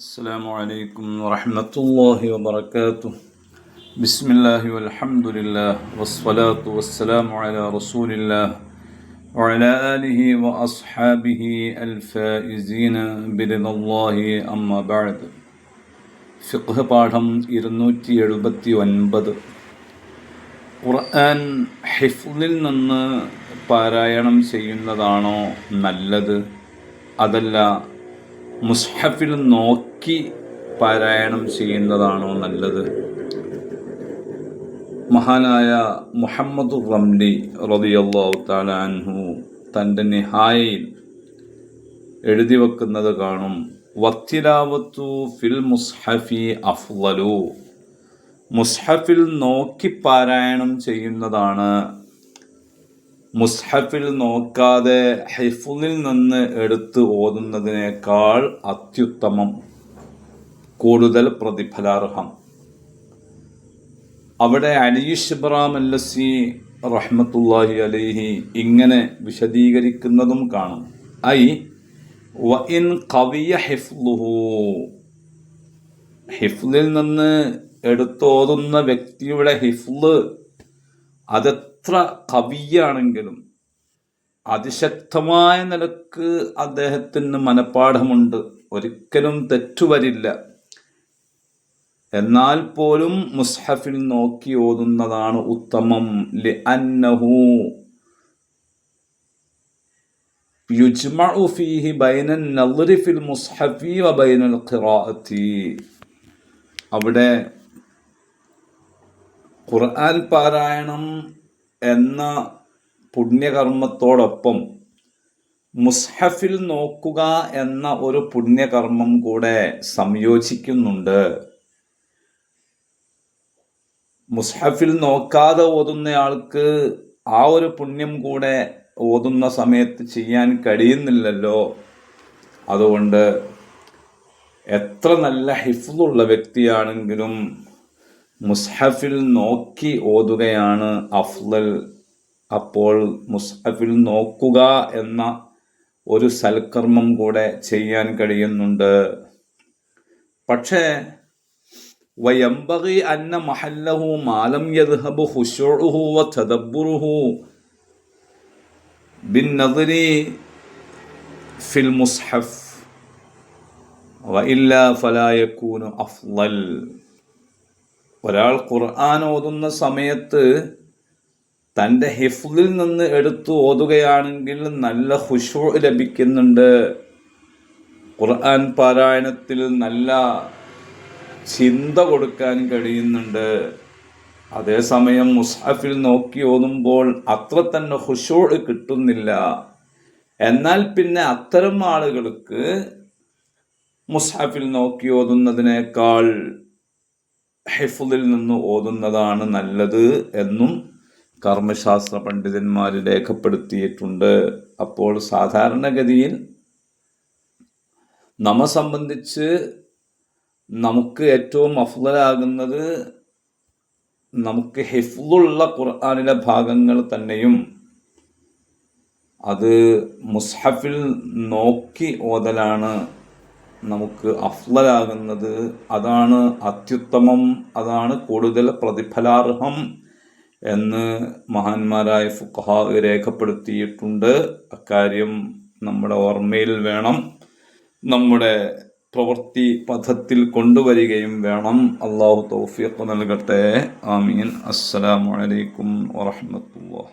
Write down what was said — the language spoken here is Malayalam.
السلام عليكم ورحمة الله وبركاته بسم الله والحمد لله والصلاة والسلام على رسول الله وعلى آله وأصحابه الفائزين برضا الله أما بعد ഫിഖ് പാഠം ഇരുന്നൂറ്റി എഴുപത്തി ഒൻപത് ഖുർആൻ ഹിഫ്ലിൽ നിന്ന് പാരായണം ചെയ്യുന്നതാണോ നല്ലത് അതല്ല മുസ്ഹഫിൽ നോക്കി പാരായണം ചെയ്യുന്നതാണോ നല്ലത്? മഹാനായ മുഹമ്മദ് റംലി റതിയല്ലാഹു താലാൻഹു തന്റെ നിഹായയിൽ എഴുതി വെക്കുന്നത് കാണും വത്തിലാവത്തു ഫിൽ മുസ്ഹഫി അഫ്ലലു മുസ്ഹഫിൽ നോക്കി പാരായണം ചെയ്യുന്നതാണ് മുസ്ഹഫിൽ നോക്കാതെ ഹൈഫുലിൽ നിന്ന് എടുത്ത് ഓതുന്നതിനേക്കാൾ അത്യുത്തമം കൂടുതൽ പ്രതിഫലാർഹം. അവിടെ അലീഷ് ഇബ്രാം അല്ലസി റഹ്മത്തുല്ലാഹി അലൈഹി ഇങ്ങനെ വിശദീകരിക്കുന്നതും കാണും. ഐ വ ഇൻ കവിയ ഹിഫ്ലുഹു. ഹിഫ്ലിൽ നിന്ന് എടുത്തോതുന്ന വ്യക്തിയുടെ ഹിഫ്ല് അത് എത്ര കവിയാണെങ്കിലും അതിശക്തമായ നിലയ്ക്ക് അദ്ദേഹത്തിന് മനഃപ്പാഠമുണ്ട്. ഒരിക്കലും തെറ്റുവരില്ല. എന്നാൽ പോലും മുസ്ഹഫിൽ നോക്കി ഓതുന്നതാണ് ഉത്തമം. ലി അന്നഹു യുജ്മഉ ഫീഹി ബൈനൻ മുസ്ഹഫി അവിടെ ഖുർആൻ പാരായണം എന്ന പുണ്യകർമ്മത്തോടൊപ്പം മുസ്ഹഫിൽ നോക്കുക എന്ന ഒരു പുണ്യകർമ്മം കൂടെ സംയോജിക്കുന്നുണ്ട്. മുസ്ഹഫിൽ നോക്കാതെ ഓതുന്നയാൾക്ക് ആ ഒരു പുണ്യം കൂടെ ഓതുന്ന സമയത്ത് ചെയ്യാൻ കഴിയുന്നില്ലല്ലോ. അതുകൊണ്ട് എത്ര നല്ല ഹിഫുള്ള വ്യക്തിയാണെങ്കിലും മുസ്ഹഫിൽ നോക്കി ഓതുകയാണ് അഫ്ലൽ അപ്പോൾ മുസ്ഹഫിൽ നോക്കുക എന്ന ഒരു സൽക്കർമ്മം കൂടെ ചെയ്യാൻ കഴിയുന്നുണ്ട്. പക്ഷേ വയംബകി അന്ന മഹല്ലഹു മാലം യദ്ഹബു ഹുഷൂഹു വ തദബ്ബുറുഹു ബിൻ നദരി ഫിൽ മുസ്ഹഫ്. വ ഇല്ലാ ഫലാ യകൂനു അഫ്ളൽ ഒരാൾ ഖുർആൻ ഓതുന്ന സമയത്ത് തന്റെ ഹിഫ്ലിൽ നിന്ന് എടുത്തു ഓതുകയാണെങ്കിൽ നല്ല ഹുഷു ലഭിക്കുന്നുണ്ട്. ഖുർആൻ പാരായണത്തിൽ നല്ല ചിന്ത കൊടുക്കാൻ കഴിയുന്നുണ്ട്. അതേസമയം മുസ്ഹഫിൽ നോക്കി ഓതുമ്പോൾ അത്ര തന്നെ ഹുഷു കിട്ടുന്നില്ല. എന്നാൽ പിന്നെ അത്തരം ആളുകൾക്ക് മുസ്ഹഫിൽ നോക്കി ഓതുന്നതിനേക്കാൾ ഹിഫുദിൽ നിന്ന് ഓതുന്നതാണ് നല്ലത് എന്നും കർമ്മശാസ്ത്ര പണ്ഡിതന്മാർ രേഖപ്പെടുത്തിയിട്ടുണ്ട്. അപ്പോൾ സാധാരണഗതിയിൽ നമ്മെ സംബന്ധിച്ച് നമുക്ക് ഏറ്റവും അഫ്ലാകുന്നത് നമുക്ക് ഹെഫുള്ള ഖുർആാനിലെ ഭാഗങ്ങൾ തന്നെയും അത് മുസ്ഹഫിൽ നോക്കി ഓതലാണ് നമുക്ക് അഫ്ലലാകുന്നത് അതാണ് അത്യുത്തമം അതാണ് കൂടുതൽ പ്രതിഫലാർഹം എന്ന് മഹാന്മാരായ ഫുഖഹ രേഖപ്പെടുത്തിയിട്ടുണ്ട്. അക്കാര്യം നമ്മുടെ ഓർമ്മയിൽ വേണം. നമ്മുടെ പ്രവൃത്തി പഥത്തിൽ കൊണ്ടുവരികയും വേണം. അള്ളാഹു തൗഫീഖ് നൽകട്ടെ. ആമീൻ. അസ്സലാമലൈക്കും വറഹമത്തുള്ള